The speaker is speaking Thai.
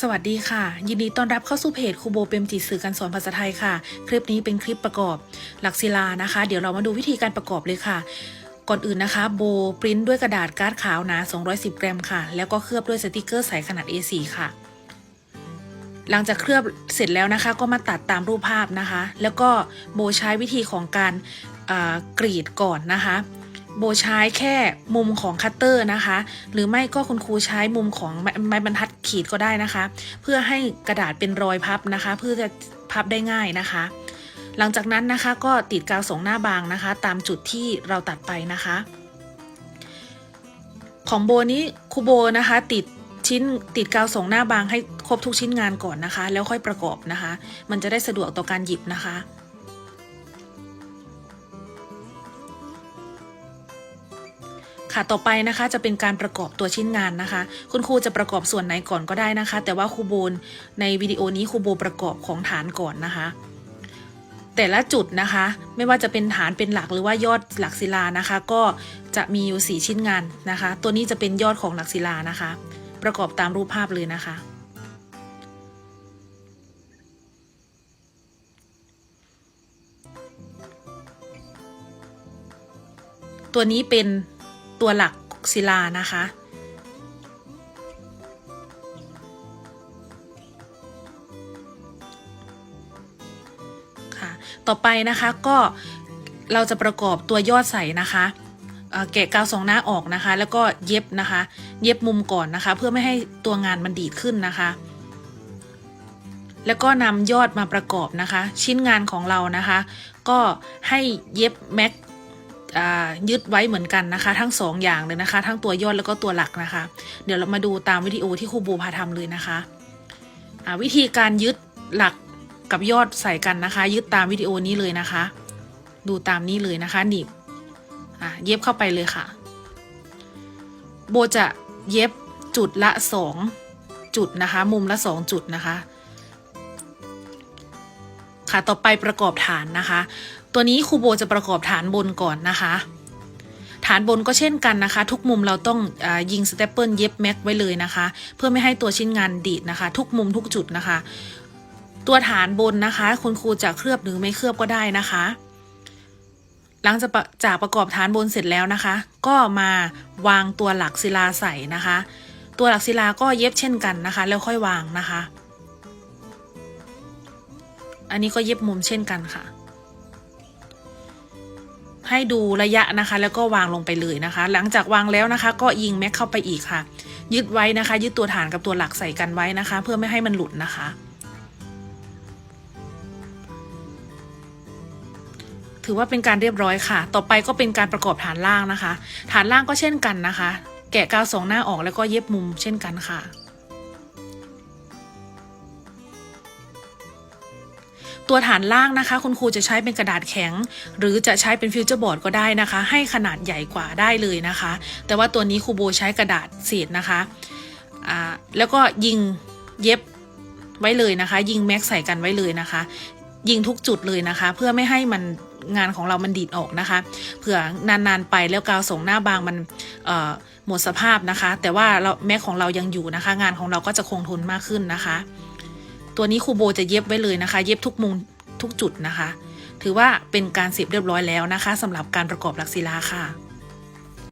สวัสดีค่ะ ยินดีต้อนรับเข้าสู่เพจครูโบเปมจิตสื่อการสอนภาษาไทยค่ะ คลิปนี้เป็นคลิปประกอบหลักศิลานะคะ เดี๋ยวเรามาดูวิธีการประกอบเลยค่ะ ก่อนอื่นนะคะ โบปริ้นด้วยกระดาษการ์ดขาวหนา 210 กรัมค่ะ แล้วก็เคลือบด้วยสติกเกอร์ใสขนาด A4 ค่ะ หลังจากเคลือบเสร็จแล้วนะคะ ก็มาตัดตามรูปภาพนะคะ แล้วก็โบใช้วิธีของการกรีดก่อนนะคะโบใช้แค่มุมของคัตเตอร์นะคะ หรือไม่ก็คุณครูใช้มุมของไม้บรรทัด ขีดก็ได้นะคะ เพื่อให้กระดาษเป็นรอยพับนะคะ เพื่อจะพับได้ง่ายนะคะ หลังจากนั้นนะคะก็ติดกาวสองหน้าบางนะคะ ตามจุดที่เราตัดไปนะคะ ของโบนี้คูโบนะคะติดชิ้นติดกาวสองหน้าบางให้ครบทุกชิ้นงานก่อนนะคะ แล้วค่อยประกอบนะคะ มันจะได้สะดวกต่อการหยิบนะคะ ค่ะต่อไปนะคะจะเป็นการประกอบตัวชิ้นงานนะคะ คุณครูจะประกอบส่วนไหนก่อนก็ได้นะคะ แต่ว่าครูโบนในวิดีโอนี้ครูโบประกอบของฐานก่อนนะคะ แต่ละจุดนะคะ ไม่ว่าจะเป็นฐานเป็นหลักหรือว่ายอดหลักศิลานะคะ ก็จะมีอยู่สี่ชิ้นงานนะคะ ตัวนี้จะเป็นยอดของหลักศิลานะคะ ประกอบตามรูปภาพเลยนะคะตัวนี้เป็น ตัวหลักศิลานะคะ ค่ะ ต่อไปนะคะก็เราจะประกอบตัวยอดใส่นะคะเอ่อแกะกาวสองหน้าออกนะคะ แล้วก็เย็บนะคะ เย็บมุมก่อนนะคะ เพื่อไม่ให้ตัวงานมันดีดขึ้นนะคะ แล้วก็นำยอดมาประกอบนะคะ ชิ้นงานของเรานะคะ ก็ให้เย็บแม็ก ยึดไว้เหมือนกันนะคะ ทั้งสองอย่างเลยนะคะ ทั้งตัวยอดแล้วก็ตัวหลักนะคะ เดี๋ยวเรามาดูตามวิดีโอที่ครูบูพาทำเลยนะคะวิธีการยึดหลักกับยอดใส่กันนะคะ ยึดตามวิดีโอนี้เลยนะคะ ดูตามนี้เลยนะคะหนีบเย็บเข้าไปเลยค่ะ โบจะเย็บจุดละสองจุดนะคะ มุมละสองจุดนะคะ ค่ะต่อไปประกอบฐานนะคะ ตัวนี้ครูโบจะประกอบฐานบนก่อนนะคะ ฐานบนก็เช่นกันนะคะ ทุกมุมเราต้องอยิงสเตปเปิลเย็บแม็กไว้เลยนะคะ เพื่อไม่ให้ตัวชิ้นงานดีดนะคะ ทุกมุมทุกจุดนะคะ ตัวฐานบนนะคะ คุณครูจะเคลือบหรือไม่เคลือบก็ได้นะคะ หลังจากจากประกอบฐานบนเสร็จแล้วนะคะ ก็มาวางตัวหลักศิลาใส่นะคะ ตัวหลักศิลาก็เย็บเช่นกันนะคะ แล้วค่อยวางนะคะ อันนี้ก็เย็บมุมเช่นกันค่ะ ให้ดูระยะนะคะ แล้วก็วางลงไปเลยนะคะ หลังจากวางแล้วนะคะ ก็ยิงแม็กเข้าไปอีกค่ะ ยึดไว้นะคะ ยึดตัวฐานกับตัวหลักใส่กันไว้นะคะ เพื่อไม่ให้มันหลุดนะคะถือว่าเป็นการเรียบร้อยค่ะ ต่อไปก็เป็นการประกอบฐานล่างนะคะ ฐานล่างก็เช่นกันนะคะ แกะกาวสองหน้าออกแล้วก็เย็บมุมเช่นกันค่ะ ตัวฐานล่างนะคะ คุณครูจะใช้เป็นกระดาษแข็ง หรือจะใช้เป็นฟิวเจอร์บอร์ดก็ได้นะคะ ให้ขนาดใหญ่กว่าได้เลยนะคะ แต่ว่าตัวนี้ครูโบใช้กระดาษเศษนะคะอ่าแล้วก็ยิงเย็บไว้เลยนะคะ ยิงแม็กใส่กันไว้เลยนะคะ ยิงทุกจุดเลยนะคะ เพื่อไม่ให้มันงานของเรามันดีดออกนะคะ เผื่อนานๆไปแล้วกาวส่งหน้าบางมันหมดสภาพนะคะ แต่ว่าเราแม็กของเรายังอยู่นะคะ งานของเราก็จะคงทนมากขึ้นนะคะ ตัวนี้ครูโบจะเย็บไว้เลยนะคะ เย็บทุกมุมทุกจุดนะคะ ถือว่าเป็นการเสร็จเรียบร้อยแล้วนะคะสำหรับการประกอบหลักศิลาค่ะ